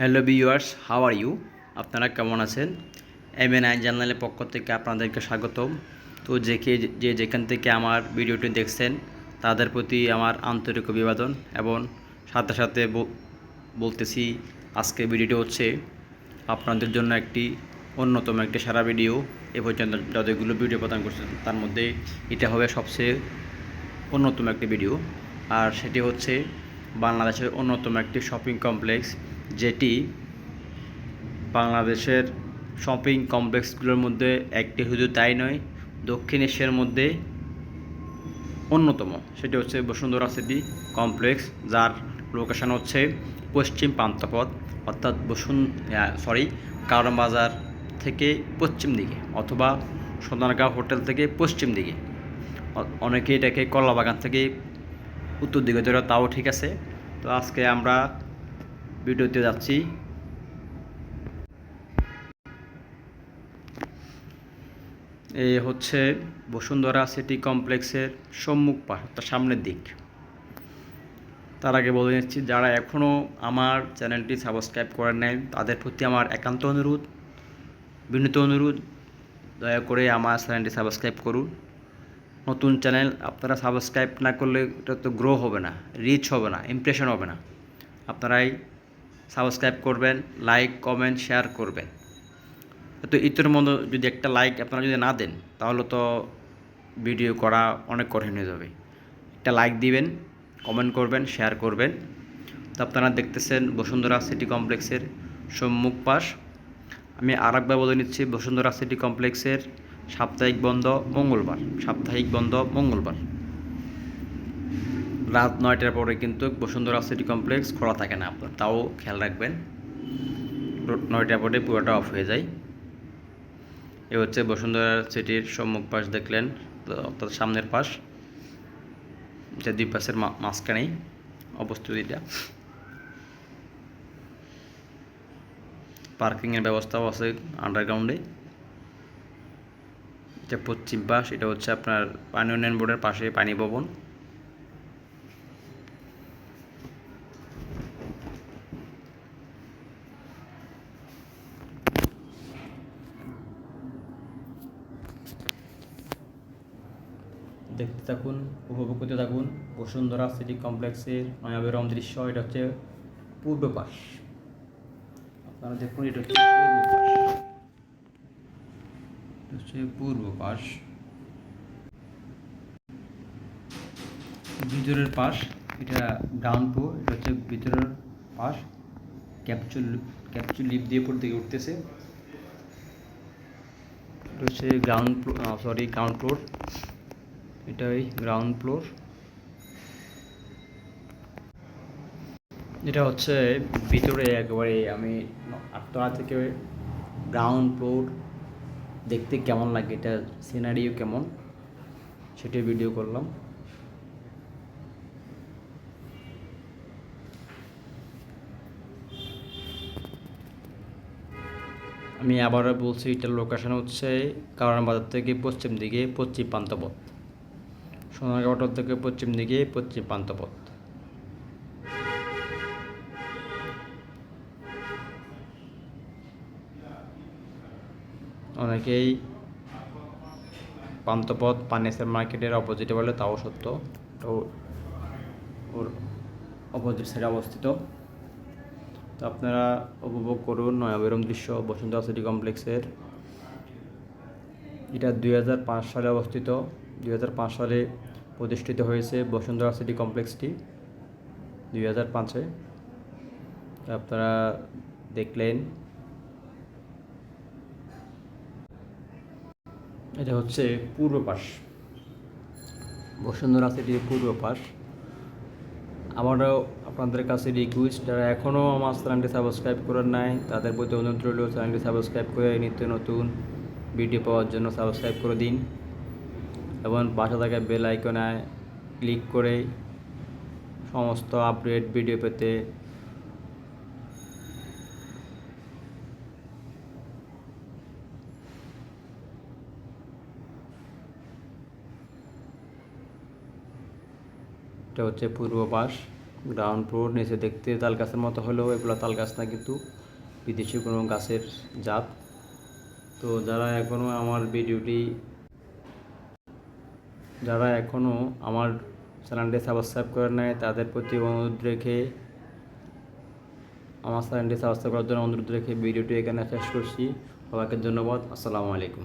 Hello viewers, how are you? আপনারা কেমন আছেন? এম এন আই জার্নালের পক্ষ থেকে আপনাদেরকে স্বাগতম। তো যে যে যেখান থেকে আমার ভিডিওটি দেখছেন, তাদের প্রতি আমার আন্তরিক অভিবাদন এবং সাথে সাথে বলতেছি আজকে ভিডিওটি হচ্ছে আপনাদের জন্য একটি অন্যতম একটি সারা ভিডিও। এ পর্যন্ত যতগুলো ভিডিও প্রদান করছে তার মধ্যে এটা হবে সবচেয়ে অন্যতম একটি ভিডিও। আর সেটি হচ্ছে বাংলাদেশের অন্যতম একটি শপিং কমপ্লেক্স যেটি বাংলাদেশের শপিং কমপ্লেক্সগুলোর মধ্যে একটি, শুধু তাই নয়, দক্ষিণ এশিয়ার মধ্যে অন্যতম। সেটি হচ্ছে বসুন্ধরা সিটি কমপ্লেক্স, যার লোকেশন হচ্ছে পশ্চিম প্রান্তপথ অর্থাৎ বসুন সরি, কারণ বাজার থেকে পশ্চিম দিকে, অথবা সোনারগাঁও হোটেল থেকে পশ্চিম দিকে। অনেকে এটাকে কলাবাগান থেকে উত্তর দিকে ধরে, তাও ঠিক আছে। তো আজকে আমরা ভিডিওতে যাচ্ছি। এই হচ্ছে বসুন্ধরা সিটি কমপ্লেক্সের সম্মুখ অর্থাৎ সামনের দিক। তার আগে বলে নিচ্ছি, যারা এখনও আমার চ্যানেলটি সাবস্ক্রাইব করেন নাই, তাদের প্রতি আমার একান্ত অনুরোধ, বিনীত অনুরোধ। দয়া করে আমার চ্যানেলটি সাবস্ক্রাইব করুন। নতুন চ্যানেল আপনারা সাবস্ক্রাইব না করলে এটা তো গ্রো হবে না, রিচ হবে না, ইমপ্রেশন হবে না। আপনারাই সাবস্ক্রাইব করবেন লাইক কমেন্ট শেয়ার করবেন। তো ইতর মতো যদি একটা লাইক আপনারা যদি না দেন, তাহলে তো ভিডিও করা অনেক কঠিন হয়ে যাবে। একটা লাইক দিবেন কমেন্ট করবেন শেয়ার করবেন। তো আপনারা দেখতেছেন বসুন্ধরা সিটি কমপ্লেক্সের সম্মুখ পাশ। আমি আর একবার বলে নিচ্ছি, বসুন্ধরা সিটি কমপ্লেক্সের সাপ্তাহিক বন্ধ মঙ্গলবার। সাপ্তাহিক বন্ধ মঙ্গলবার। রাত নয়টার পরে কিন্তু বসুন্ধরা সিটি কমপ্লেক্স খোলা থাকে না আপনার। তাও খেয়াল রাখবেন। নয়টার পরে পুরোটা অফ হয়ে যায়। এ হচ্ছে বসুন্ধরা সিটির সম্মুখ পাশ দেখলেন অর্থাৎ সামনের পাশ। এটা দুই পাশের মাঝখানেই অবস্থিত এটা। পার্কিংয়ের ব্যবস্থাও আছে আন্ডারগ্রাউন্ডে এটা পশ্চিম পাশ, এটা হচ্ছে আপনার পানি উন্নয়ন বোর্ডের পাশে পানি ভবন। দেখতে থাকুন, উপভোগ করতে থাকুন। বসুন্ধরা সিটি কমপ্লেক্সের নয়াবেরম দৃশ্য, এটা হচ্ছে পূর্ব পাশ। আপনারা দেখুন, এটা হচ্ছে পূর্ব পাশ। এটা হচ্ছে পূর্ব পাশ। ভিতরের পাশ, এটা ডাউন ফ্লো এটা হচ্ছে ভিতরের পাশ। ক্যাপচুল ক্যাপচুল লিপ দিয়ে দিকে উঠতেছে। এটা হচ্ছে গ্রাউন্ড সরি গ্রাউন্ড ফ্লোর এটা ওই গ্রাউন্ড ফ্লোর এটা হচ্ছে ভিতরে একেবারে আমি আটতলা থেকে গ্রাউন্ড ফ্লোর দেখতে কেমন লাগে, এটা সিনারিও কেমন? সেটি ভিডিও করলাম। আমি আবারও বলছি, এটার লোকেশন হচ্ছে কারণ বাজার থেকে পশ্চিম দিকে, পশ্চিম প্রান্তপথ সোনারগাঁও হোটেল থেকে পশ্চিম দিকে, পশ্চিম প্রান্তপথ অনেকেই পান্তপথ পানেসের মার্কেটের অপোজিটে বলে, তাও সত্য। তো ওর অপোজিট সাইডে অবস্থিত। তো আপনারা উপভোগ করুন নয়াবেরম দৃশ্য বসুন্ধরা সিটি কমপ্লেক্সের। এটা দুই সালে অবস্থিত। দুই হাজার পাঁচ সালে প্রতিষ্ঠিত হয়েছে বসুন্ধরা সিটি কমপ্লেক্সটি, দুই হাজার পাঁচে। আপনারা দেখলেন। এটা হচ্ছে পূর্ব পাশ বসুন্ধরা সিটির পূর্ব পাশ আমারও আপনাদের কাছে রিকোয়েস্ট যারা এখনও আমার চ্যানেলটি সাবস্ক্রাইব করার নাই, তাদের প্রতি অনুরোধ রইল চ্যানেলটি সাবস্ক্রাইব করে নিত্য নতুন ভিডিও পাওয়ার জন্য সাবস্ক্রাইব করে দিন। এবং পাশে থাকা বেল আইকনে ক্লিক করে সমস্ত আপডেট ভিডিও পেতে এটা হচ্ছে পূর্ব পাশ গ্রাউন্ড ফ্লোর নিচে দেখতে তাল গাছের মতো হলেও এগুলো তাল গাছ না কিন্তু বিদেশি কোনো গাছের জাত। তো যারা এখনও আমার ভিডিওটি যারা এখনও আমার চ্যানেলটি সাবস্ক্রাইব করে নেয় তাদের প্রতি অনুরোধ রেখে, আমার চ্যানেলটি সাবস্ক্রাইব করার জন্য অনুরোধ রেখে ভিডিওটি এখানে শেষ করছি। সবাইকে ধন্যবাদ। আসসালামু আলাইকুম।